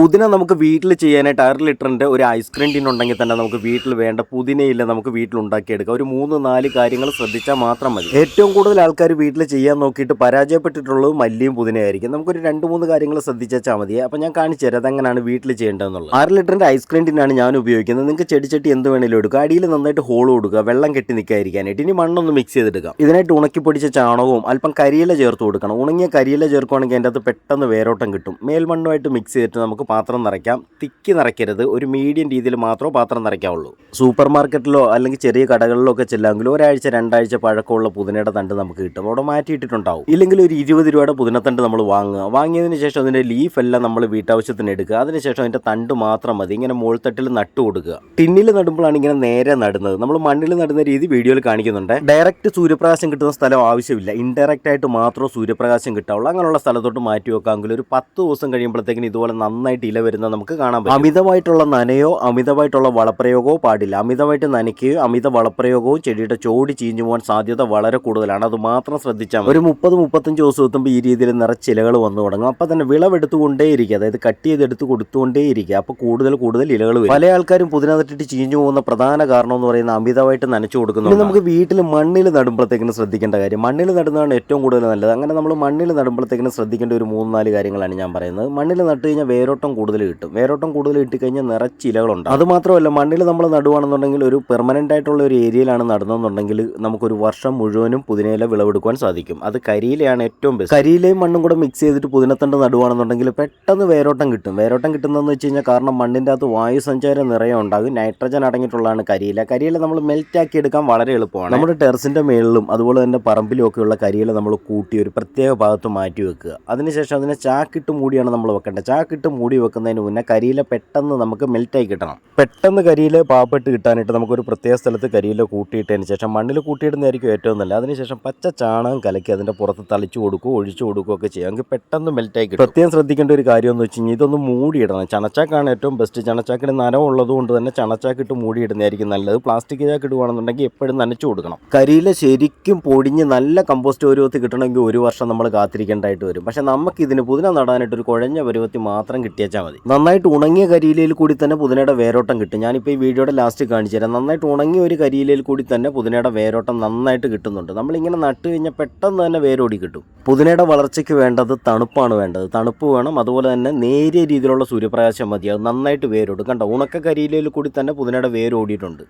പുതിന നമുക്ക് വീട്ടിൽ ചെയ്യാനായിട്ട് അര ലിറ്ററിന്റെ ഒരു ഐസ്ക്രീം ടിൻ ഉണ്ടെങ്കിൽ തന്നെ നമുക്ക് വീട്ടിൽ വേണ്ട പുതിനയില്ല നമുക്ക് വീട്ടിൽ ഉണ്ടാക്കിയെടുക്കാം ഒരു മൂന്ന് നാല് കാര്യങ്ങൾ ശ്രദ്ധിച്ചാൽ മാത്രം മതി. ഏറ്റവും കൂടുതൽ ആൾക്കാർ വീട്ടിൽ ചെയ്യാൻ നോക്കിയിട്ട് പരാജയപ്പെട്ടിട്ടുള്ളത് മല്ലിയും പുതിനയായിരിക്കും. നമുക്കൊരു രണ്ട് മൂന്ന് കാര്യങ്ങൾ ശ്രദ്ധിച്ചാൽ മതി. അപ്പോൾ ഞാൻ കാണിച്ചു തരാം അതെങ്ങനെയാണ് വീട്ടിൽ ചെയ്യേണ്ടതെന്നുള്ളത്. അര ലിറ്ററിന്റെ ഐസ്ക്രീം ടിന്നാണ് ഞാൻ ഉപയോഗിക്കുന്നത്. നിങ്ങൾക്ക് ചെടിച്ചട്ടി എന്ത് വേണേലും എടുക്കുക അടിയിൽ നന്നായിട്ട് ഹോൾ കൊടുക്കുക. വെള്ളം കെട്ടി നിൽക്കാതിരിക്കാനായിട്ട് ഇനി മണ്ണൊന്ന് മിക്സ് ചെയ്തെടുക്കാം. ഇതിനായിട്ട് ഉണക്കി പൊടിച്ച ചാണകവും അല്പം കരിയില ചേർത്ത് കൊടുക്കണം. ഉണങ്ങിയ കരിയില ചേർക്കുകയാണെങ്കിൽ അതിന്റെ അകത്ത് പെട്ടെന്ന് വേരോട്ടം കിട്ടും. മേൽമണ്ണുമായിട്ട് മിക്സ് ചെയ്തിട്ട് നമുക്ക് പാത്രം നിറയ്ക്കാം. തിക്കി നിറയ്ക്കരുത്. ഒരു മീഡിയം രീതിയിൽ മാത്രമേ പാത്രം നിറയ്ക്കാവുള്ളൂ. സൂപ്പർ മാർക്കറ്റിലോ അല്ലെങ്കിൽ ചെറിയ കടകളിലോ ഒക്കെ ചെല്ലാമെങ്കിൽ ഒരാഴ്ച രണ്ടാഴ്ച പഴക്കമുള്ള പുതിനയുടെ തണ്ട് നമുക്ക് കിട്ടും. അവിടെ മാറ്റിയിട്ടിട്ടുണ്ടാവും ഇല്ലെങ്കിൽ ഒരു ഇരുപത് രൂപയുടെ പുതിനത്തണ്ട് നമ്മൾ വാങ്ങുക. വാങ്ങിയതിന് ശേഷം അതിന്റെ ലീഫ് എല്ലാം നമ്മൾ വീട്ടാവശ്യത്തിന് എടുക്കുക. അതിനുശേഷം അതിന്റെ തണ്ട് മാത്രം മതി. ഇങ്ങനെ മുഴുത്തട്ടിൽ നട്ടു കൊടുക്കുക. ടിന്നിൽ നടുമ്പോഴാണ് ഇങ്ങനെ നേരെ നടുന്നത്. നമ്മൾ മണ്ണിൽ നടുന്ന രീതി വീഡിയോയിൽ കാണിക്കുന്നുണ്ട്. ഡയറക്റ്റ് സൂര്യപ്രകാശം കിട്ടുന്ന സ്ഥലം ആവശ്യമില്ല. ഇൻഡയറക്റ്റ് ആയിട്ട് മാത്രം സൂര്യപ്രകാശം കിട്ടാവുള്ളൂ. അങ്ങനെയുള്ള സ്ഥലത്തോട്ട് മാറ്റി വെക്കാമെങ്കിൽ ഒരു പത്ത് ദിവസം കഴിയുമ്പോഴത്തേക്കിന് ഇതുപോലെ നന്നായിട്ട് ഇല വരുന്നത് നമുക്ക് കാണാൻ പറ്റും. അമിതമായിട്ടുള്ള നനയോ അമിതമായിട്ടുള്ള വളപ്രയോഗമോ പാടില്ല. അമിതമായിട്ട് നനയ്ക്കുകയോ അമിത വളപ്രയോഗവും ചെടിയുടെ ചോടി ചീഞ്ഞു പോകാൻ സാധ്യത വളരെ കൂടുതലാണ്. അത് മാത്രം ശ്രദ്ധിച്ചാൽ ഒരു മുപ്പത് മുപ്പത്തഞ്ച് ദിവസം എത്തുമ്പോൾ ഈ രീതിയിൽ നിറച്ചിലകൾ വന്നു തുടങ്ങും. അപ്പോൾ തന്നെ വിളവെടുത്തുകൊണ്ടേയിരിക്കുക അതായത് കട്ട് ചെയ്തെടുത്ത് കൊടുത്തുകൊണ്ടേയിരിക്കുക അപ്പോൾ കൂടുതൽ കൂടുതൽ ഇലകൾ വരും. പല ആൾക്കാരും പുതിന നട്ടിട്ട് ചീഞ്ഞു പോകുന്ന പ്രധാന കാരണം എന്ന് പറയുന്നത് അമിതമായിട്ട് നനച്ചു കൊടുക്കുന്നു നമുക്ക് വീട്ടിൽ മണ്ണിൽ നടുമ്പോഴത്തേക്കും ശ്രദ്ധിക്കേണ്ട കാര്യം. മണ്ണിൽ നടുന്നതാണ് ഏറ്റവും കൂടുതൽ നല്ലത്. അങ്ങനെ നമ്മൾ മണ്ണിൽ നടുമ്പോഴത്തേക്കും ശ്രദ്ധിക്കേണ്ട ഒരു മൂന്ന് നാല് കാര്യങ്ങളാണ് ഞാൻ പറയുന്നത്. മണ്ണിൽ നട്ട് കഴിഞ്ഞാൽ വേരോട്ടം കൂടുതൽ കിട്ടും. വേരോട്ടം കൂടുതൽ കിട്ടിക്കഴിഞ്ഞാൽ നിറച്ച് ഇലകളുണ്ട്. അത് മാത്രമല്ല മണ്ണിൽ നമ്മൾ നടുവാണെന്നുണ്ടെങ്കിൽ ഒരു പെർമനന്റ് ആയിട്ടുള്ള ഒരു ഏരിയയിലാണ് നടന്നതെന്നുണ്ടെങ്കിൽ നമുക്കൊരു വർഷം മുഴുവനും പുതിനയില വിളവെടുക്കുവാൻ സാധിക്കും. അത് കരിയിലയാണ് ഏറ്റവും ബെസ്റ്റ് കരിയിലയും മണ്ണും കൂടെ മിക്സ് ചെയ്തിട്ട് പുതിനത്തണ്ട് നടുവാണെന്നുണ്ടെങ്കിൽ പെട്ടെന്ന് വേരോട്ടം കിട്ടും. വേരോട്ടം കിട്ടുന്നതെന്ന് വെച്ച് കഴിഞ്ഞാൽ കാരണം മണ്ണിന്റെ അകത്ത് വായു സഞ്ചാരം നിറയെ ഉണ്ടാകും. നൈട്രജൻ അടങ്ങിയിട്ടുള്ളതാണ് കരിയില. കരിയില നമ്മൾ മെൽറ്റ് ആക്കി എടുക്കാൻ വളരെ എളുപ്പമാണ്. നമ്മുടെ ടെറസിന്റെ മേളിലും അതുപോലെ തന്നെ പറമ്പിലും ഒക്കെയുള്ള കരിയില നമ്മൾ കൂട്ടി ഒരു പ്രത്യേക ഭാഗത്ത് മാറ്റി വെക്കുക. അതിനുശേഷം അതിനെ ചാക്കിട്ട് മൂടിയാണ് നമ്മൾ വെക്കേണ്ടത്. ചാക്കിട്ട് മൂടി വെക്കുന്നതിന് മുന്നേ കരിയില പെട്ടെന്ന് നമുക്ക് മെൽറ്റായി കിട്ടണം. പെട്ടെന്ന് കരിയില പാവപ്പെട്ട് കിട്ടാനായിട്ട് നമുക്കൊരു പ്രത്യേക സ്ഥലത്ത് കരിയില കൂട്ടിയിട്ടതിന് ശേഷം മണ്ണിൽ കൂട്ടിയിടുന്നതായിരിക്കും ഏറ്റവും നല്ലത്. അതിനുശേഷം പച്ച ചാണകം കലക്കി അതിന്റെ പുറത്ത് തളിച്ചു കൊടുക്കുകയോ ഒഴിച്ചു കൊടുക്കുകയോ ഒക്കെ ചെയ്യാം നമുക്ക് പെട്ടെന്ന് മെൽറ്റായി കിട്ടും. പ്രത്യേകം ശ്രദ്ധിക്കേണ്ട ഒരു കാര്യം എന്ന് വെച്ച് കഴിഞ്ഞാൽ ഇതൊന്ന് മൂടിയിടണം. ചണച്ചാക്കാണ് ഏറ്റവും ബെസ്റ്റ് ചണച്ചാക്കിന് നനം ഉള്ളത് കൊണ്ട് തന്നെ ചണച്ചാക്കിട്ട് മൂടിയിടുന്നതായിരിക്കും നല്ലത്. പ്ലാസ്റ്റിക് ചാക്ക് ഇടുകയാണെന്നുണ്ടെങ്കിൽ എപ്പോഴും നനച്ചു കൊടുക്കണം. കരിയില ശരിക്കും പൊടിഞ്ഞ് നല്ല കമ്പോസ്റ്റ് പരുവത്തിൽ കിട്ടണമെങ്കിൽ ഒരു വർഷം നമ്മൾ കാത്തിരിക്കേണ്ടതായിട്ട് വരും. പക്ഷെ നമുക്ക് ഇതിന് പുതിന നടാനായിട്ട് ഒരു കുഴഞ്ഞ പരുവത്തിൽ മാത്രം കിട്ടിയാച്ചാൽ മതി. നന്നായിട്ട് ഉണങ്ങിയ കരിയിലയിൽ കൂടി തന്നെ പുതിനയുടെ വേരോട്ടം കിട്ടും. ഞാനിപ്പോൾ ഈ വീഡിയോയുടെ ലാസ്റ്റ് കാണിച്ചു തരാം നന്നായിട്ട് ഉണങ്ങിയ ഒരു കരിയിലയിൽ കൂടി തന്നെ പുതിനയുടെ വേരോട്ടം നന്നായിട്ട് കിട്ടുന്നുണ്ട്. നമ്മളിങ്ങനെ നട്ട് കഴിഞ്ഞാൽ പെട്ടെന്ന് തന്നെ വേരോടി കിട്ടും. പുതിനയുടെ വളർച്ചയ്ക്ക് വേണ്ടത് തണുപ്പാണ് വേണ്ടത്. തണുപ്പ് വേണം അതുപോലെ തന്നെ നേരിയ രീതിയിലുള്ള സൂര്യപ്രകാശം മതി. അത് നന്നായിട്ട് വേരോടും. കണ്ടോ ഉണക്ക കരിയിലയിൽ കൂടി തന്നെ പുതിനയുടെ വേരോടിയിട്ടുണ്ട്.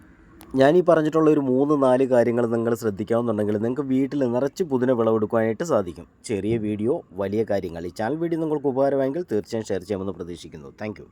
ഞാൻ ഈ പറഞ്ഞിട്ടുള്ള ഒരു മൂന്ന് നാല് കാര്യങ്ങൾ നിങ്ങൾ ശ്രദ്ധിക്കാവുന്നുണ്ടെങ്കിൽ നിങ്ങൾക്ക് വീട്ടിൽ നിറച്ച് പുതിന വിളവെടുക്കുവാനായിട്ട് സാധിക്കും. ചെറിയ വീഡിയോ വലിയ കാര്യങ്ങൾ. ഈ ചാനൽ വീഡിയോ നിങ്ങൾക്ക് ഉപകാരമായെങ്കിൽ തീർച്ചയായും ഷെയർ ചെയ്യാമെന്ന് പ്രതീക്ഷിക്കുന്നു. താങ്ക്